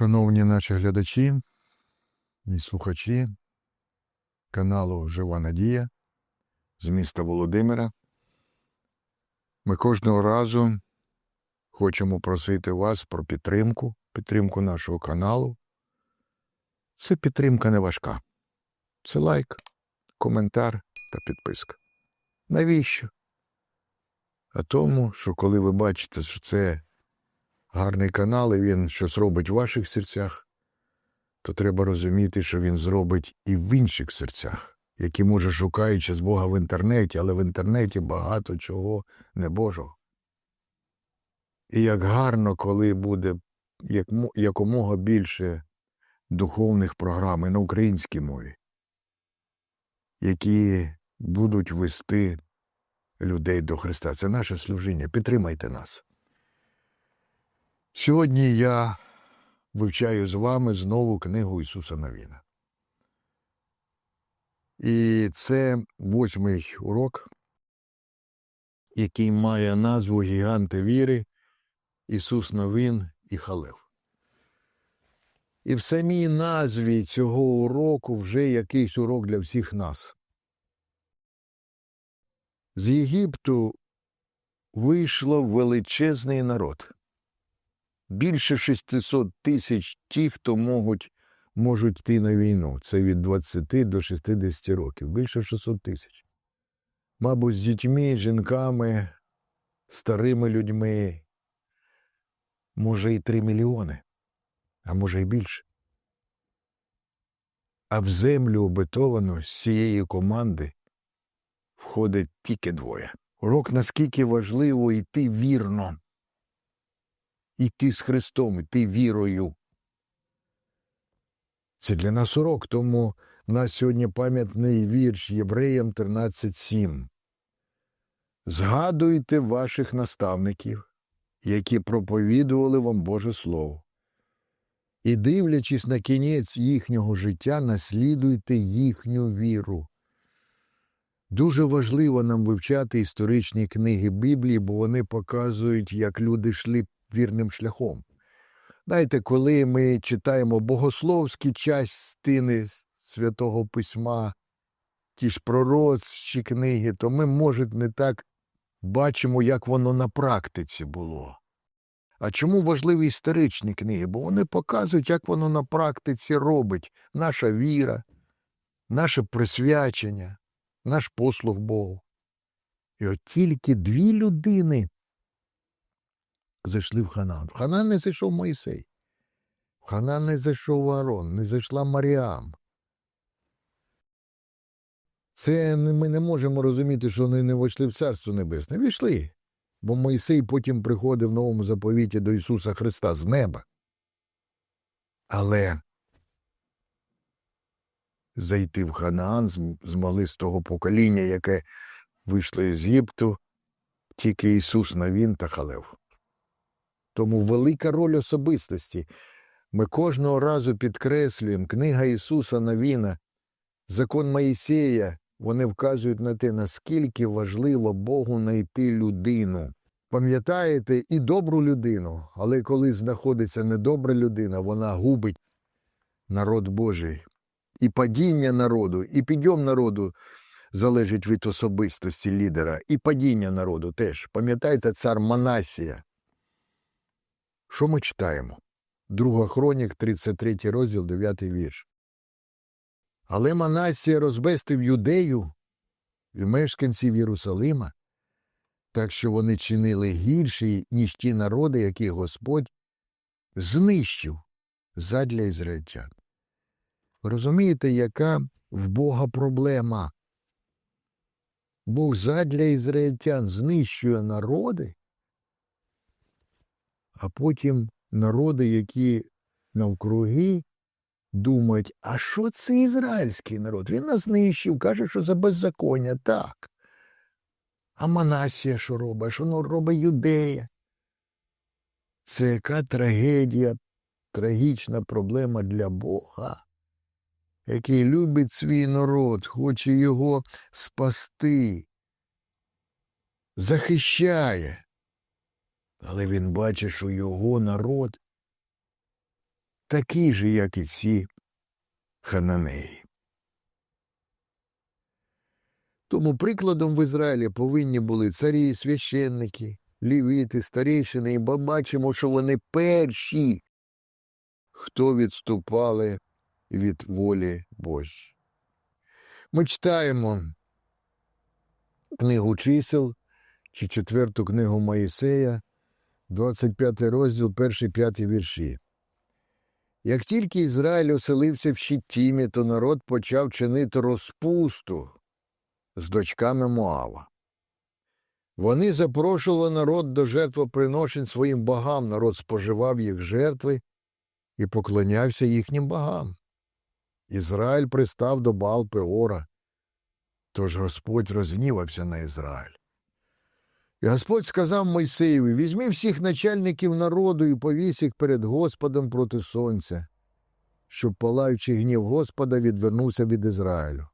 Шановні наші глядачі і слухачі каналу Жива Надія з міста Володимира. Ми кожного разу хочемо просити вас про підтримку, підтримку нашого каналу. Це підтримка не важка. Це лайк, коментар та підписка. Навіщо? А тому, що коли ви бачите, що це гарний канал, і він щось робить в ваших серцях, то треба розуміти, що він зробить і в інших серцях, які, може, шукаючи з Бога в інтернеті, але в інтернеті багато чого не Божого. І як гарно, коли буде якомога більше духовних програм на українській мові, які будуть вести людей до Христа. Це наше служіння. Підтримайте нас. Сьогодні я вивчаю з вами знову книгу Ісуса Новіна. І це восьмий урок, який має назву Гіганти віри, Ісус Новин і Халев. І в самій назві цього уроку вже якийсь урок для всіх нас. З Єгипту вийшло величезний народ більше 600 тисяч ті, хто можуть, можуть йти на війну. Це від 20 до 60 років. Більше 600 тисяч. Мабуть, з дітьми, жінками, старими людьми. Може, і 3 мільйони, а може, й більше. А в землю обетовану з цієї команди входить тільки двоє. Урок наскільки важливо йти вірно іти з Христом, іти вірою. Це для нас урок, тому в нас сьогодні пам'ятний вірш Євреям 13.7. Згадуйте ваших наставників, які проповідували вам Боже Слово. І, дивлячись на кінець їхнього життя, наслідуйте їхню віру. Дуже важливо нам вивчати історичні книги Біблії, бо вони показують, як люди йшли вірним шляхом. Знаєте, коли ми читаємо богословські частини Святого Письма, ті ж пророцькі книги, то ми, може, не так бачимо, як воно на практиці було. А чому важливі історичні книги? Бо вони показують, як воно на практиці робить наша віра, наше присвячення, наш послуг Богу. І от тільки дві людини зайшли в Ханан. В Ханан не зайшов Моїсей. В Ханан не зайшов Аарон, не зайшла Маріам. Це ми не можемо розуміти, що вони не вийшли в Царство Небесне. Війшли. Бо Мойсей потім приходив в новому заповіті до Ісуса Христа з неба. Але зайти в Ханаан з того покоління, яке вийшло із Єгипту, тільки Ісус Навін та Халев. Тому велика роль особистості. Ми кожного разу підкреслюємо книга Ісуса Навіна, закон Моїсея, вони вказують на те, наскільки важливо Богу знайти людину. Пам'ятаєте, і добру людину, але коли знаходиться недобра людина, вона губить народ Божий. І падіння народу, і підйом народу залежить від особистості лідера, і падіння народу теж. Пам'ятаєте, цар Манасія? Що ми читаємо? Друга хронік, 33 розділ, 9 вірш. Але Манасія розбестив юдею і мешканців Єрусалима, так що вони чинили гірші, ніж ті народи, які Господь знищив задля ізраїльтян. Розумієте, яка в Бога проблема? Бог задля ізраїльтян знищує народи, а потім народи, які навкруги думають, а що це ізраїльський народ? Він нас знищив, каже, що за беззаконня. Так. А Манасія що робить? Що ну, робить юдея? Це яка трагедія, трагічна проблема для Бога, який любить свій народ, хоче його спасти, захищає. Але він бачить, що його народ такий же, як і ці хананеї. Тому прикладом в Ізраїлі повинні були царі, священники, лівіти, старейшини, і ми бачимо, що вони перші, хто відступали від волі Божої. Ми читаємо книгу чисел чи четверту книгу Моїсея, 25 розділ, перші п'яті вірші. Як тільки Ізраїль оселився в Щитімі, то народ почав чинити розпусту з дочками Моава. Вони запрошували народ до жертвоприношень своїм богам, народ споживав їх жертви і поклонявся їхнім богам. Ізраїль пристав до Баал Пеора, тож Господь розгнівався на Ізраїль. І Господь сказав Мойсеєві, візьми всіх начальників народу і повісь їх перед Господом проти сонця, щоб палаючий гнів Господа відвернувся від Ізраїлю.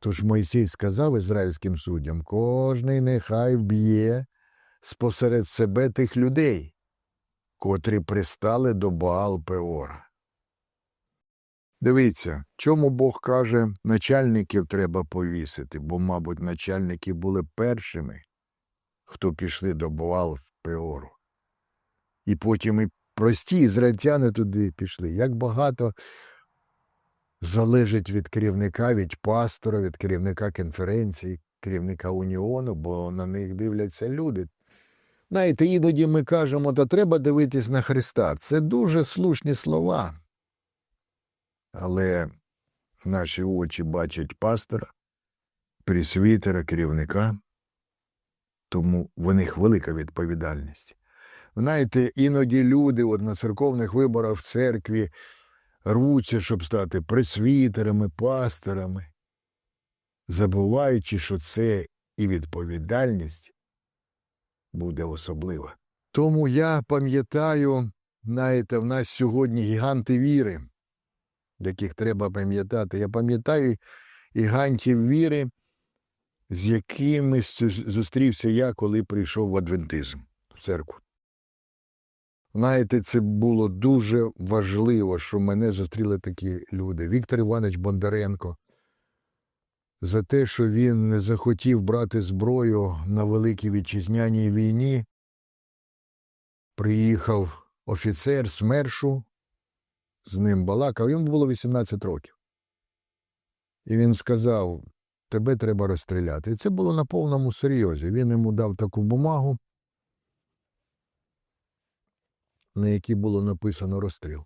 Тож Мойсей сказав ізраїльським суддям, кожний нехай вб'є спосеред себе тих людей, котрі пристали до Баал Пеора. Дивіться, чому Бог каже, начальників треба повісити, бо, мабуть, начальники були першими, хто пішли до Баал Пеору. І потім і прості ізраїльтяни туди пішли. Як багато залежить від керівника, від пастора, від керівника конференції, керівника уніону, бо на них дивляться люди. Знаєте, іноді ми кажемо, та треба дивитись на Христа. Це дуже слушні слова. Але наші очі бачать пастора, присвітера, керівника, тому в них велика відповідальність. Знаєте, іноді люди от на церковних виборах в церкві рвуться, щоб стати пресвітерами, пасторами, забуваючи, що це і відповідальність буде особлива. Тому я пам'ятаю, знаєте, в нас сьогодні гіганти віри, яких треба пам'ятати. Я пам'ятаю гігантів віри, з якими зустрівся я, коли прийшов в адвентизм в церкву. Знаєте, це було дуже важливо, що мене зустріли такі люди. Віктор Іванович Бондаренко. За те, що він не захотів брати зброю на Великій Вітчизняній війні, приїхав офіцер СМЕРШу, з ним балакав, йому було 18 років. І він сказав: тебе треба розстріляти. І це було на повному серйозі. Він йому дав таку бумагу, на якій було написано розстріл.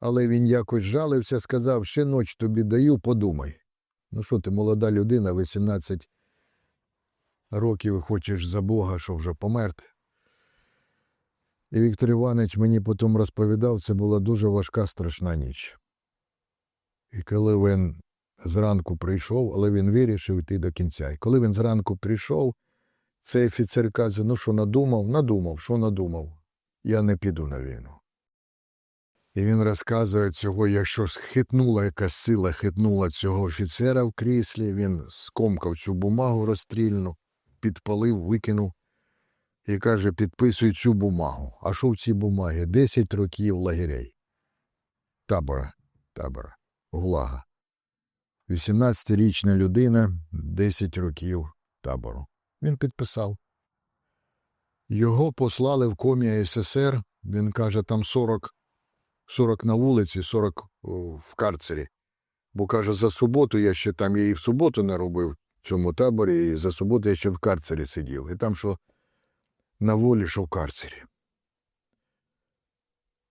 Але він якось жалився, сказав, ще ноч тобі даю, подумай. Ну що ти, молода людина, 18 років хочеш за Бога, що вже померти. І Віктор Іванович мені потім розповідав, це була дуже важка страшна ніч. І коли він зранку прийшов, але він вирішив йти до кінця. І коли він зранку прийшов, цей офіцер каже, ну що надумав? Надумав, що надумав? Я не піду на війну. І він розказує цього, якщо хитнула якась сила, хитнула цього офіцера в кріслі, він скомкав цю бумагу розстрільну, підпалив, викинув і каже, підписуй цю бумагу. А що в цій бумагі? Десять років лагерей. Табора, табора, гулага. 18-річна людина, 10 років табору. Він підписав. Його послали в комі СССР. Він каже, там 40 40 на вулиці, 40 в карцері. Бо каже, за суботу я ще там і в суботу не робив в цьому таборі, і за суботу я ще в карцері сидів. І там що на волі, що в карцері.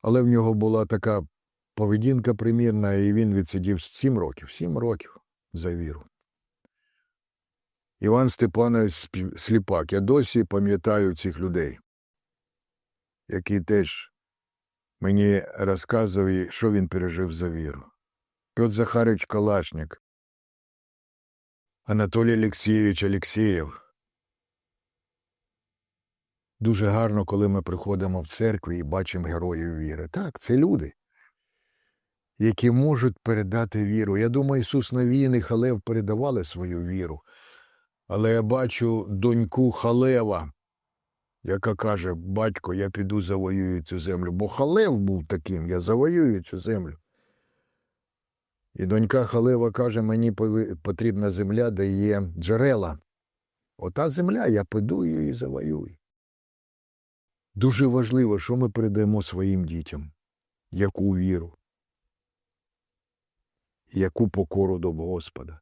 Але в нього була така поведінка примірна, і він відсидів 7 років, 7 років за віру. Іван Степанович Сліпак. Я досі пам'ятаю цих людей, які теж мені розказували, що він пережив за віру. Петр Захарович Калашник, Анатолій Олексійович Алексєєв. Дуже гарно, коли ми приходимо в церкву і бачимо героїв віри. Так, це люди, які можуть передати віру. Я думаю, Ісус Навін і Халев передавали свою віру. Але я бачу доньку Халева, яка каже: Батько, я піду завоюю цю землю. Бо Халев був таким, я завоюю цю землю. І донька Халева каже: мені потрібна земля, де є джерела. Ота земля, я піду її завоюю. Дуже важливо, що ми передаємо своїм дітям, яку віру, яку покору до Господа.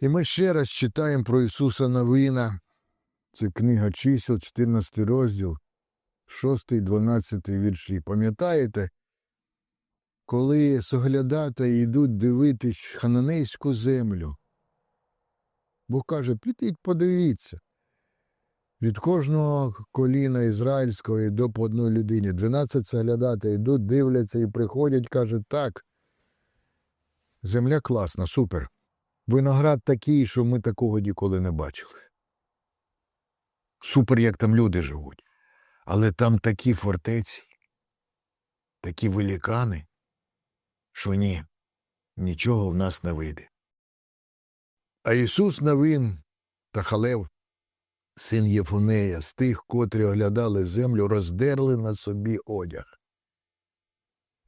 І ми ще раз читаємо про Ісуса Новина. Це книга чисел, 14 розділ, 6-12 вірші. Пам'ятаєте, коли соглядати йдуть дивитись хананейську землю? Бог каже, підіть подивіться. Від кожного коліна ізраїльського йде по одній людині. 12 соглядати йдуть, дивляться і приходять, кажуть, так. Земля класна, супер. Виноград такий, що ми такого ніколи не бачили. Супер, як там люди живуть. Але там такі фортеці, такі великани, що ні, нічого в нас не вийде. А Ісус Навин та Халев, син Єфунея, з тих, котрі оглядали землю, роздерли на собі одяг.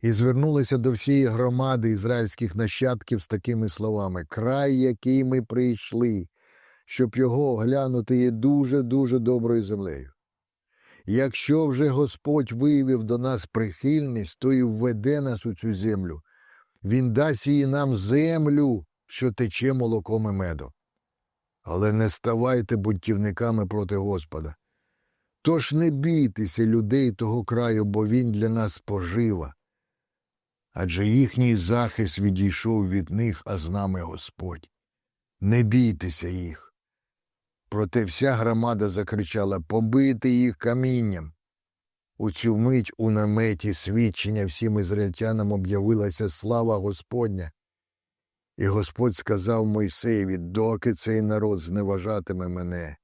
І звернулися до всієї громади ізраїльських нащадків з такими словами Край, який ми прийшли, щоб його оглянути, є дуже-дуже доброю землею. Якщо вже Господь виявив до нас прихильність, то і введе нас у цю землю. Він дасть її нам землю, що тече молоком і медом. Але не ставайте бунтівниками проти Господа. Тож не бійтеся людей того краю, бо він для нас пожива. Адже їхній захист відійшов від них, а з нами Господь. Не бійтеся їх. Проте вся громада закричала побити їх камінням. У цю мить у наметі свідчення всім ізраїльтянам об'явилася слава Господня. І Господь сказав Мойсеєві, доки цей народ зневажатиме мене,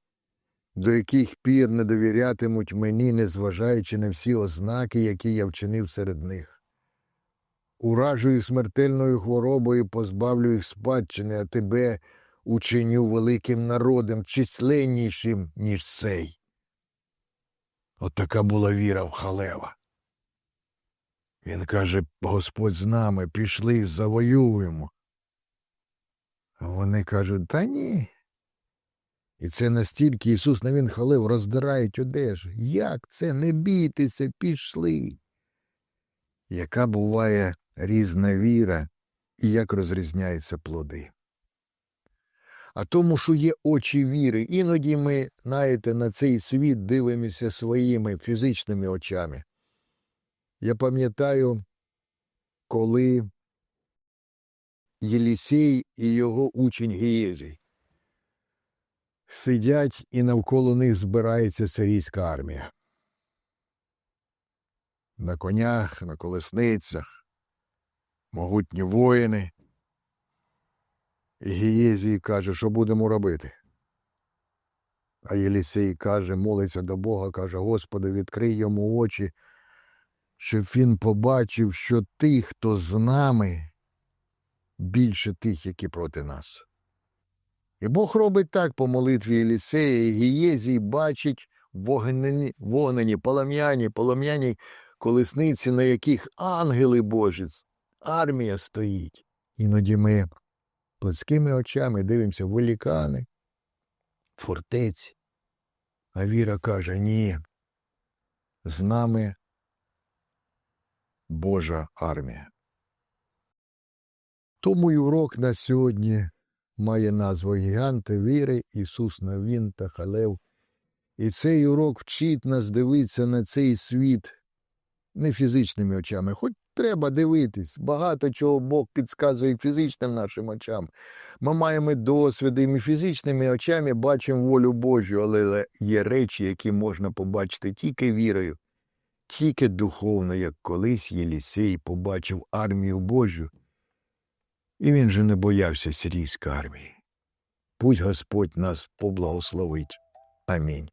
до яких пір не довірятимуть мені, незважаючи на всі ознаки, які я вчинив серед них. Уражую смертельною хворобою, позбавлю їх спадщини, а тебе учиню великим народом, численнішим, ніж цей. От така була віра в Халева. Він каже, Господь з нами, пішли, завоюємо. А вони кажуть, та ні. І це настільки Ісус на він Халев роздирають одежу. Як це? Не бійтеся, пішли. Яка буває різна віра і як розрізняються плоди. А тому, що є очі віри, іноді ми, знаєте, на цей світ дивимося своїми фізичними очами. Я пам'ятаю, коли Єлісій і його учень Гієзій сидять і навколо них збирається сирійська армія. На конях, на колесницях, могутні воїни. Гієзій каже, що будемо робити. А Єлісей каже, молиться до Бога, каже, Господи, відкрий йому очі, щоб він побачив, що тих, хто з нами, більше тих, які проти нас. І Бог робить так по молитві Єлісея, і Гієзій бачить вогнені, вогнені, полум'яні, полум'яні колесниці, на яких ангели Божі, армія стоїть. Іноді ми плотськими очами дивимося в великани, фортеці. А віра каже, ні, з нами Божа армія. Тому й урок на сьогодні має назву Гіганти віри, Ісус Навін та Халев. І цей урок вчить нас дивитися на цей світ не фізичними очами, хоч треба дивитись. Багато чого Бог підказує фізичним нашим очам. Ми маємо досвіди, і ми фізичними очами бачимо волю Божу, але є речі, які можна побачити тільки вірою, тільки духовно, як колись Єлісей побачив армію Божу. І він же не боявся сирійської армії. Пусть Господь нас поблагословить. Амінь.